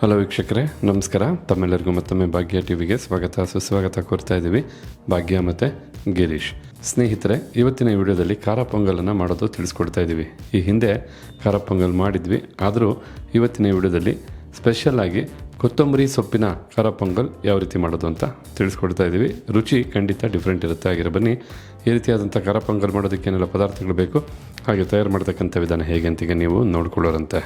Hello ವೀಕ್ಷಕರೇ. ನಮಸ್ಕಾರ. ತಮ್ಮೆಲ್ಲರಿಗೂ ಮತ್ತೊಮ್ಮೆ ಭಾಗ್ಯ ಟಿವಿಗೆ ಸ್ವಾಗತ. ಸುಸ್ವಾಗತ ಕೋರ್ತಾ ಇದ್ದೀವಿ. ಭಾಗ್ಯ ಮತ್ತು ಗಿರೀಶ್. ಸ್ನೇಹಿತರೆ, ಇವತ್ತಿನ ವಿಡಿಯೋದಲ್ಲಿ ಖಾರ ಪೊಂಗಲನ್ನು ಮಾಡೋದು ತಿಳಿಸ್ಕೊಡ್ತಾ ಇದ್ದೀವಿ. ಈ ಹಿಂದೆ ಖಾರ ಪೊಂಗಲ್ ಮಾಡಿದ್ವಿ. ಆದರೂ ಇವತ್ತಿನ ವಿಡಿಯೋದಲ್ಲಿ ಸ್ಪೆಷಲ್ ಆಗಿ ಕೊತ್ತಂಬರಿ ಸೊಪ್ಪಿನ ಖಾರ ಪೊಂಗಲ್ ಯಾವ ರೀತಿ ಮಾಡೋದು ಅಂತ ತಿಳಿಸ್ಕೊಡ್ತಾ ಇದ್ದೀವಿ. ರುಚಿ ಖಂಡಿತ ಡಿಫ್ರೆಂಟ್ ಇರುತ್ತೆ. ಆಗಿರೋ ಬನ್ನಿ, ಈ ರೀತಿಯಾದಂಥ ಖಾರ ಪೊಂಗಲ್ ಮಾಡೋದಕ್ಕೆ ಏನೆಲ್ಲ ಪದಾರ್ಥಗಳು ಬೇಕು? ಹಾಗೆ ತಯಾರು ಮಾಡ್ತಕ್ಕಂಥ ವಿಧಾನ ಹೇಗೆ ಅಂತೀಗ ನೀವು ನೋಡ್ಕೊಳ್ಳೋರಂತೆ.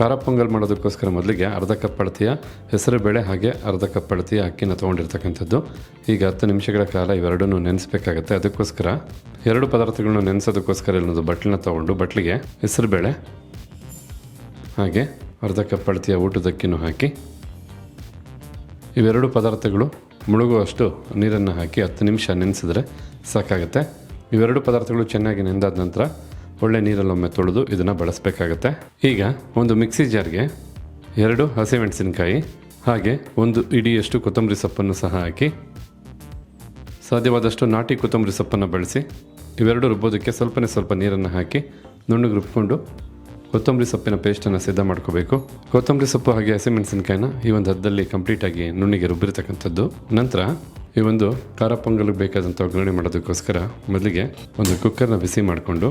ಖಾರ ಪೊಂಗಲ್ ಮಾಡೋದಕ್ಕೋಸ್ಕರ ಮೊದಲಿಗೆ ಅರ್ಧ ಕಪ್ ಅಳತಿಯ ಹೆಸರು ಬೇಳೆ ಹಾಗೆ ಅರ್ಧ ಕಪ್ ಅಳತಿಯ ಅಕ್ಕಿನ ತೊಗೊಂಡಿರ್ತಕ್ಕಂಥದ್ದು. ಈಗ ಹತ್ತು ನಿಮಿಷಗಳ ಕಾಲ ಇವೆರಡನ್ನೂ ನೆನೆಸ್ಬೇಕಾಗತ್ತೆ. ಅದಕ್ಕೋಸ್ಕರ ಎರಡು ಪದಾರ್ಥಗಳನ್ನ ನೆನೆಸೋದಕ್ಕೋಸ್ಕರ ಇಲ್ಲೊಂದು ಬಟ್ಲನ್ನ ತೊಗೊಂಡು ಬಟ್ಲಿಗೆ ಹೆಸರುಬೇಳೆ ಹಾಗೆ ಅರ್ಧ ಕಪ್ ಅಳತಿಯ ಊಟದ ಅಕ್ಕಿನೂ ಹಾಕಿ ಇವೆರಡು ಪದಾರ್ಥಗಳು ಮುಳುಗುವಷ್ಟು ನೀರನ್ನು ಹಾಕಿ ಹತ್ತು ನಿಮಿಷ ನೆನೆಸಿದ್ರೆ ಸಾಕಾಗುತ್ತೆ. ಇವೆರಡು ಪದಾರ್ಥಗಳು ಚೆನ್ನಾಗಿ ನೆಂದಾದ ನಂತರ ಒಳ್ಳೆ ನೀರಲ್ಲೊಮ್ಮೆ ತೊಳೆದು ಇದನ್ನು ಬಳಸಬೇಕಾಗತ್ತೆ. ಈಗ ಒಂದು ಮಿಕ್ಸಿ ಜಾರ್ಗೆ ಎರಡು ಹಸಿಮೆಣಸಿನಕಾಯಿ, ಹಾಗೆ ಒಂದು ಇಡಿಯಷ್ಟು ಕೊತ್ತಂಬರಿ ಸೊಪ್ಪನ್ನು ಸಹ ಹಾಕಿ, ಸಾಧ್ಯವಾದಷ್ಟು ನಾಟಿ ಕೊತ್ತಂಬರಿ ಸೊಪ್ಪನ್ನು ಬಳಸಿ, ಇವೆರಡು ರುಬ್ಬೋದಕ್ಕೆ ಸ್ವಲ್ಪನೇ ಸ್ವಲ್ಪ ನೀರನ್ನು ಹಾಕಿ ನುಣ್ಣಗೆ ರುಬ್ಕೊಂಡು ಕೊತ್ತಂಬರಿ ಸೊಪ್ಪಿನ ಪೇಸ್ಟನ್ನು ಸಿದ್ಧ ಮಾಡ್ಕೋಬೇಕು. ಕೊತ್ತಂಬರಿ ಸೊಪ್ಪು ಹಾಗೆ ಹಸಿಮೆಣಸಿನಕಾಯಿನ ಈ ಒಂದು ಹದ್ದಲ್ಲಿ ಕಂಪ್ಲೀಟಾಗಿ ನುಣ್ಣಿಗೆ ರುಬ್ಬಿರ್ತಕ್ಕಂಥದ್ದು. ನಂತರ ಈ ಒಂದು ಖಾರ ಪೊಂಗಲ್ಗೆ ಬೇಕಾದಂಥ ಒಗ್ಗರಣೆ ಮಾಡೋದಕ್ಕೋಸ್ಕರ ಮೊದಲಿಗೆ ಒಂದು ಕುಕ್ಕರ್ನ ಬಿಸಿ ಮಾಡಿಕೊಂಡು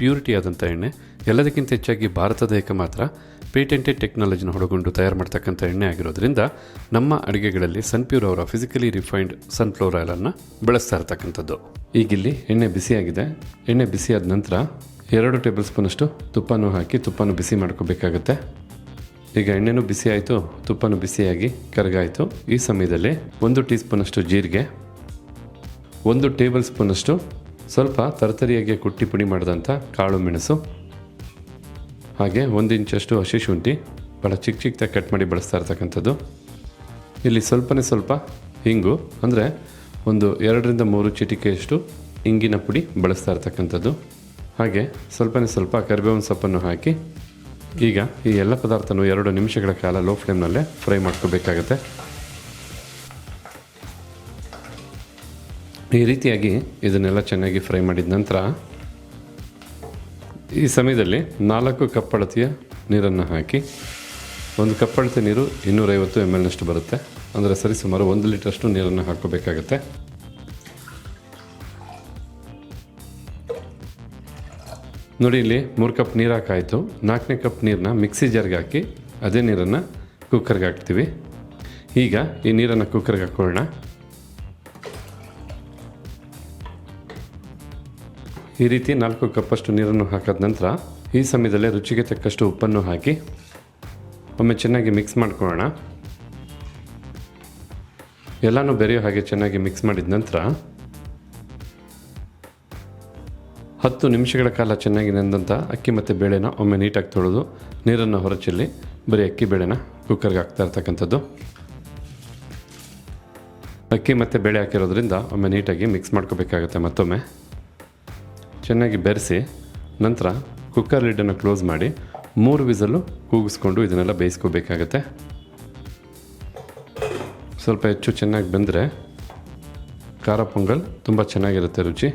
ಪ್ಯೂರಿಟಿ ಆದಂಥ ಎಣ್ಣೆ. ಎಲ್ಲದಕ್ಕಿಂತ ಹೆಚ್ಚಾಗಿ ಭಾರತದ ಏಕ ಮಾತ್ರ ಪೇಟೆಂಟೆಡ್ ಟೆಕ್ನಾಲಜಿನ ಹೊಡಗೊಂಡು ತಯಾರು ಮಾಡ್ತಕ್ಕಂಥ ಎಣ್ಣೆ ಆಗಿರೋದ್ರಿಂದ ನಮ್ಮ ಅಡುಗೆಗಳಲ್ಲಿ ಸನ್ಪ್ಯೂರ್ ಅವರ ಫಿಸಿಕಲಿ ರಿಫೈನ್ಡ್ ಸನ್ಫ್ಲವರ್ ಆಯಿಲನ್ನು ಬಳಸ್ತಾ ಇರ್ತಕ್ಕಂಥದ್ದು. ಈಗಿಲ್ಲಿ ಎಣ್ಣೆ ಬಿಸಿಯಾಗಿದೆ. ಎಣ್ಣೆ ಬಿಸಿಯಾದ ನಂತರ ಎರಡು ಟೇಬಲ್ ಸ್ಪೂನಷ್ಟು ತುಪ್ಪನೂ ಹಾಕಿ ತುಪ್ಪನೂ ಬಿಸಿ ಮಾಡ್ಕೋಬೇಕಾಗತ್ತೆ. ಈಗ ಎಣ್ಣೆನೂ ಬಿಸಿ ಆಯಿತು, ತುಪ್ಪನೂ ಬಿಸಿಯಾಗಿ ಕರಗಾಯಿತು. ಈ ಸಮಯದಲ್ಲಿ ಒಂದು ಟೀ ಸ್ಪೂನಷ್ಟು ಜೀರಿಗೆ, ಒಂದು ಟೇಬಲ್ ಸ್ಪೂನಷ್ಟು ಸ್ವಲ್ಪ ತರತರಿಯಾಗಿ ಕುಟ್ಟಿ ಪುಡಿ ಮಾಡಿದಂಥ ಕಾಳು ಮೆಣಸು, ಹಾಗೆ ಒಂದು ಇಂಚಷ್ಟು ಹಸಿ ಶುಂಠಿ ಭಾಳ ಚಿಕ್ಕ ಚಿಕ್ಕದಾಗಿ ಕಟ್ ಮಾಡಿ ಬಳಸ್ತಾ ಇರ್ತಕ್ಕಂಥದ್ದು. ಇಲ್ಲಿ ಸ್ವಲ್ಪನೇ ಸ್ವಲ್ಪ ಹಿಂಗು ಅಂದರೆ ಒಂದು ಎರಡರಿಂದ ಮೂರು ಚಿಟಿಕೆಯಷ್ಟು ಹಿಂಗಿನ ಪುಡಿ ಬಳಸ್ತಾ ಇರ್ತಕ್ಕಂಥದ್ದು. ಹಾಗೆ ಸ್ವಲ್ಪನೇ ಸ್ವಲ್ಪ ಕರಿಬೇವಿನ ಸೊಪ್ಪನ್ನು ಹಾಕಿ, ಈಗ ಈ ಎಲ್ಲ ಪದಾರ್ಥನೂ ಎರಡು ನಿಮಿಷಗಳ ಕಾಲ ಲೋ ಫ್ಲೇಮ್ನಲ್ಲೇ ಫ್ರೈ ಮಾಡ್ಕೋಬೇಕಾಗತ್ತೆ. ಈ ರೀತಿಯಾಗಿ ಇದನ್ನೆಲ್ಲ ಚೆನ್ನಾಗಿ ಫ್ರೈ ಮಾಡಿದ ನಂತರ ಈ ಸಮಯದಲ್ಲಿ ನಾಲ್ಕು ಕಪ್ ಅಳತೆಯ ನೀರನ್ನು ಹಾಕಿ, ಒಂದು ಕಪ್ ಅಳತೆ ನೀರು ಇನ್ನೂರೈವತ್ತು ಎಂ ಎಲ್ನಷ್ಟು ಬರುತ್ತೆ. ಅಂದರೆ ಸರಿಸುಮಾರು ಒಂದು ಲೀಟ್ರಷ್ಟು ನೀರನ್ನು ಹಾಕೋಬೇಕಾಗತ್ತೆ. ನೋಡಿ ಇಲ್ಲಿ ಮೂರು ಕಪ್ ನೀರು ಹಾಕಾಯಿತು. ನಾಲ್ಕನೇ ಕಪ್ ನೀರನ್ನ ಮಿಕ್ಸಿ ಜಾರ್ಗೆ ಹಾಕಿ, ಅದೇ ನೀರನ್ನು ಕುಕ್ಕರ್ಗೆ ಹಾಕ್ತೀವಿ. ಈಗ ಈ ನೀರನ್ನು ಕುಕ್ಕರ್ಗೆ ಹಾಕೊಳ್ಳೋಣ. ಈ ರೀತಿ ನಾಲ್ಕು ಕಪ್ಪಷ್ಟು ನೀರನ್ನು ಹಾಕಿದ ನಂತರ ಈ ಸಮಯದಲ್ಲೇ ರುಚಿಗೆ ತಕ್ಕಷ್ಟು ಉಪ್ಪನ್ನು ಹಾಕಿ ಒಮ್ಮೆ ಚೆನ್ನಾಗಿ ಮಿಕ್ಸ್ ಮಾಡ್ಕೊಳ್ಳೋಣ. ಎಲ್ಲನೂ ಬೆರೆಯೋ ಹಾಗೆ ಚೆನ್ನಾಗಿ ಮಿಕ್ಸ್ ಮಾಡಿದ ನಂತರ ಹತ್ತು ನಿಮಿಷಗಳ ಕಾಲ ಚೆನ್ನಾಗಿ ನೆಂದಂಥ ಅಕ್ಕಿ ಮತ್ತು ಬೇಳೆನ ಒಮ್ಮೆ ನೀಟಾಗಿ ತೊಳೆದು ನೀರನ್ನು ಹೊರಚೆಲ್ಲಿ ಬರೀ ಅಕ್ಕಿ ಬೇಳೆನ ಕುಕ್ಕರ್ಗೆ ಹಾಕ್ತಾ ಇರ್ತಕ್ಕಂಥದ್ದು. ಅಕ್ಕಿ ಮತ್ತು ಬೇಳೆ ಹಾಕಿರೋದ್ರಿಂದ ಒಮ್ಮೆ ನೀಟಾಗಿ ಮಿಕ್ಸ್ ಮಾಡ್ಕೋಬೇಕಾಗುತ್ತೆ ಮತ್ತೊಮ್ಮೆ. ಚೆನ್ನಾಗಿ ಬೆರೆಸಿ ನಂತರ ಕುಕ್ಕರ್ ಲಿಡ್ಡನ್ನು ಕ್ಲೋಸ್ ಮಾಡಿ ಮೂರು ವಿಸಲು ಕೂಗಿಸ್ಕೊಂಡು ಇದನ್ನೆಲ್ಲ ಬೇಯಿಸ್ಕೋಬೇಕಾಗತ್ತೆ. ಸ್ವಲ್ಪ ಹೆಚ್ಚು ಚೆನ್ನಾಗಿ ಬೆಂದರೆ ಖಾರ ಪೊಂಗಲ್ ತುಂಬ ಚೆನ್ನಾಗಿರುತ್ತೆ ರುಚಿ.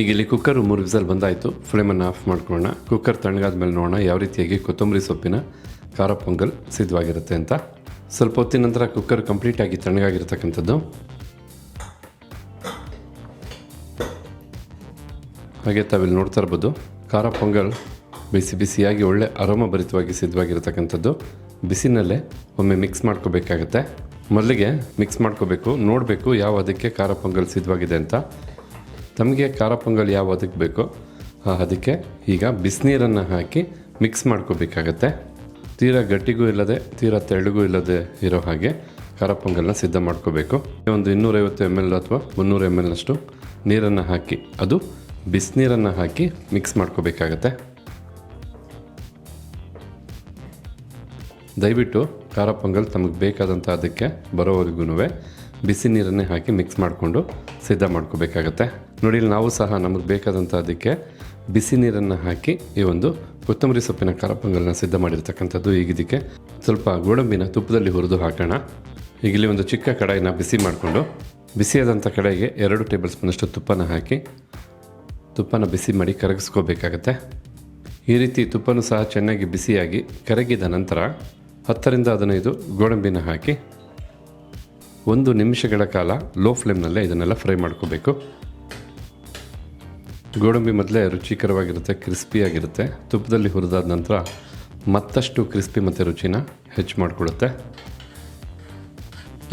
ಈಗ ಇಲ್ಲಿ ಕುಕ್ಕರ್ ಮೂರು ವಿಸಲ್ ಬಂದಾಯಿತು. ಫ್ಲೇಮನ್ನು ಆಫ್ ಮಾಡ್ಕೊಳ್ಳೋಣ. ಕುಕ್ಕರ್ ತಣ್ಣಗಾದ ಮೇಲೆ ನೋಡೋಣ ಯಾವ ರೀತಿಯಾಗಿ ಕೊತ್ತಂಬರಿ ಸೊಪ್ಪಿನ ಖಾರ ಪೊಂಗಲ್ ಸಿದ್ಧವಾಗಿರುತ್ತೆ ಅಂತ. ಸ್ವಲ್ಪ ಹೊತ್ತಿನ ನಂತರ ಕುಕ್ಕರ್ ಕಂಪ್ಲೀಟಾಗಿ ತಣ್ಣಗಾಗಿರ್ತಕ್ಕಂಥದ್ದು. ಹಾಗೆ ತಾವಿಲ್ಲಿ ನೋಡ್ತಾ ಇರ್ಬೋದು, ಖಾರ ಪೊಂಗಲ್ ಬಿಸಿ ಬಿಸಿಯಾಗಿ ಒಳ್ಳೆ ಅರೋಮಭರಿತವಾಗಿ ಸಿದ್ಧವಾಗಿರ್ತಕ್ಕಂಥದ್ದು. ಬಿಸಿನಲ್ಲೇ ಒಮ್ಮೆ ಮಿಕ್ಸ್ ಮಾಡ್ಕೋಬೇಕಾಗತ್ತೆ. ಮೊದಲಿಗೆ ಮಿಕ್ಸ್ ಮಾಡ್ಕೋಬೇಕು, ನೋಡಬೇಕು ಯಾವ ಅದಕ್ಕೆ ಖಾರ ಪೊಂಗಲ್ ಸಿದ್ಧವಾಗಿದೆ ಅಂತ. ತಮಗೆ ಖಾರ ಪೊಂಗಲ್ ಯಾವ ಅದಕ್ಕೆ ಬೇಕೋ ಅದಕ್ಕೆ ಈಗ ಬಿಸಿನೀರನ್ನು ಹಾಕಿ ಮಿಕ್ಸ್ ಮಾಡ್ಕೋಬೇಕಾಗತ್ತೆ. ತೀರಾ ಗಟ್ಟಿಗೂ ಇಲ್ಲದೆ, ತೀರಾ ತೆಳ್ಳಗೂ ಇಲ್ಲದೆ ಇರೋ ಹಾಗೆ ಖಾರ ಪೊಂಗಲ್ನ ಸಿದ್ಧ ಮಾಡ್ಕೋಬೇಕು. ಒಂದು ಇನ್ನೂರೈವತ್ತು ಎಂ ಎಲ್ ಅಥವಾ ಮುನ್ನೂರು ಎಂ ಎಲ್ನಷ್ಟು ನೀರನ್ನು ಹಾಕಿ, ಅದು ಬಿಸಿನೀರನ್ನು ಹಾಕಿ ಮಿಕ್ಸ್ ಮಾಡ್ಕೋಬೇಕಾಗತ್ತೆ. ದಯವಿಟ್ಟು ಖಾರ ಪೊಂಗಲ್ ತಮಗೆ ಬೇಕಾದಂಥ ಅದಕ್ಕೆ ಬರೋವರೆಗೂ ಬಿಸಿ ನೀರನ್ನೇ ಹಾಕಿ ಮಿಕ್ಸ್ ಮಾಡಿಕೊಂಡು ಸಿದ್ಧ ಮಾಡ್ಕೋಬೇಕಾಗತ್ತೆ. ನೋಡಿ ನಾವು ಸಹ ನಮಗೆ ಬೇಕಾದಂಥ ಅದಕ್ಕೆ ಬಿಸಿ ನೀರನ್ನು ಹಾಕಿ ಈ ಒಂದು ಕೊತ್ತಂಬರಿ ಸೊಪ್ಪಿನ ಖಾರ ಪೊಂಗಲ್ನ ಸಿದ್ಧ ಮಾಡಿರ್ತಕ್ಕಂಥದ್ದು ಈಗ ಇದಕ್ಕೆ ಸ್ವಲ್ಪ ಗೋಡಂಬಿನ ತುಪ್ಪದಲ್ಲಿ ಹುರಿದು ಹಾಕೋಣ. ಈಗ ಇಲ್ಲಿ ಒಂದು ಚಿಕ್ಕ ಕಡಾಯಿನ ಬಿಸಿ ಮಾಡಿಕೊಂಡು, ಬಿಸಿಯಾದಂಥ ಕಡಾಯಿಗೆ ಎರಡು ಟೇಬಲ್ ಸ್ಪೂನಷ್ಟು ತುಪ್ಪನ ಹಾಕಿ, ತುಪ್ಪನ ಬಿಸಿ ಮಾಡಿ ಕರಗಿಸ್ಕೋಬೇಕಾಗತ್ತೆ. ಈ ರೀತಿ ತುಪ್ಪನೂ ಸಹ ಚೆನ್ನಾಗಿ ಬಿಸಿಯಾಗಿ ಕರಗಿದ ನಂತರ ಹತ್ತರಿಂದ ಹದಿನೈದು ಗೋಡಂಬಿನ ಹಾಕಿ ಒಂದು ನಿಮಿಷಗಳ ಕಾಲ ಲೋ ಫ್ಲೇಮ್ನಲ್ಲೇ ಇದನ್ನೆಲ್ಲ ಫ್ರೈ ಮಾಡ್ಕೋಬೇಕು. ಗೋಡಂಬಿ ಮೊದಲೇ ರುಚಿಕರವಾಗಿರುತ್ತೆ, ಕ್ರಿಸ್ಪಿಯಾಗಿರುತ್ತೆ. ತುಪ್ಪದಲ್ಲಿ ಹುರಿದಾದ ನಂತರ ಮತ್ತಷ್ಟು ಕ್ರಿಸ್ಪಿ ಮತ್ತು ರುಚಿನ ಹೆಚ್ಚು ಮಾಡಿಕೊಡುತ್ತೆ.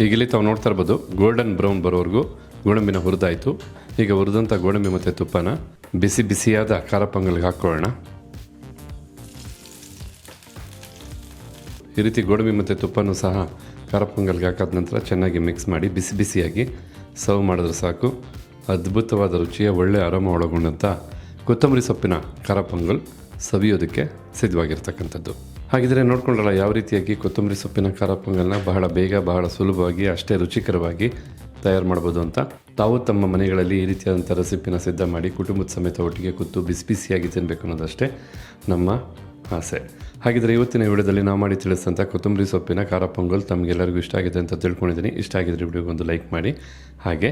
ಈಗ ಇಲ್ಲಿ ತಾವು ನೋಡ್ತಾ ಇರ್ಬೋದು, ಗೋಲ್ಡನ್ ಬ್ರೌನ್ ಬರೋವರೆಗೂ ಗೋಡಂಬಿನ ಹುರಿದಾಯಿತು. ಈಗ ಹುರಿದಂಥ ಗೋಡಂಬಿ ಮತ್ತು ತುಪ್ಪನ ಬಿಸಿ ಬಿಸಿಯಾದ ಖಾರ ಪೊಂಗಲ್ಗೆ ಹಾಕ್ಕೊಳ್ಳೋಣ. ಈ ರೀತಿ ಗೋಡಂಬಿ ಮತ್ತು ತುಪ್ಪನೂ ಸಹ ಖಾರ ಪೊಂಗಲ್ಗೆ ಹಾಕಾದ ನಂತರ ಚೆನ್ನಾಗಿ ಮಿಕ್ಸ್ ಮಾಡಿ ಬಿಸಿ ಬಿಸಿಯಾಗಿ ಸರ್ವ್ ಮಾಡಿದ್ರೆ ಸಾಕು. ಅದ್ಭುತವಾದ ರುಚಿಯ ಒಳ್ಳೆ ಆರಾಮ ಒಳಗೊಂಡಂಥ ಕೊತ್ತಂಬರಿ ಸೊಪ್ಪಿನ ಖಾರ ಪೊಂಗಲ್ ಸವಿಯೋದಕ್ಕೆ ಸಿದ್ಧವಾಗಿರ್ತಕ್ಕಂಥದ್ದು. ಹಾಗಿದ್ರೆ ನೋಡ್ಕೊಂಡ್ರಲ್ಲ, ಯಾವ ರೀತಿಯಾಗಿ ಕೊತ್ತಂಬರಿ ಸೊಪ್ಪಿನ ಖಾರ ಪೊಂಗಲ್ನ ಬಹಳ ಬೇಗ, ಬಹಳ ಸುಲಭವಾಗಿ, ಅಷ್ಟೇ ರುಚಿಕರವಾಗಿ ತಯಾರು ಮಾಡ್ಬೋದು ಅಂತ ತಾವು ತಮ್ಮ ಮನೆಗಳಲ್ಲಿ ಈ ರೀತಿಯಾದಂಥ ರೆಸಿಪಿನ ಸಿದ್ಧ ಮಾಡಿ ಕುಟುಂಬದ ಸಮೇತ ಒಟ್ಟಿಗೆ ಕೂತು ಬಿಸಿ ಬಿಸಿಯಾಗಿ ತಿನ್ನಬೇಕು ಅನ್ನೋದಷ್ಟೇ ನಮ್ಮ ಆಸೆ. ಹಾಗಿದ್ರೆ ಇವತ್ತಿನ ವಿಡಿಯೋದಲ್ಲಿ ನಾವು ಮಾಡಿ ತಿಳಿಸಿದಂಥ ಕೊತ್ತಂಬರಿ ಸೊಪ್ಪಿನ ಖಾರ ಪೊಂಗಲ್ ತಮಗೆಲ್ಲರಿಗೂ ಇಷ್ಟ ಆಗಿದೆ ಅಂತ ತಿಳ್ಕೊಂಡಿದ್ದೀನಿ. ಇಷ್ಟ ಆಗಿದ್ರೆ ವಿಡಿಯೋಗೆ ಒಂದು ಲೈಕ್ ಮಾಡಿ. ಹಾಗೆ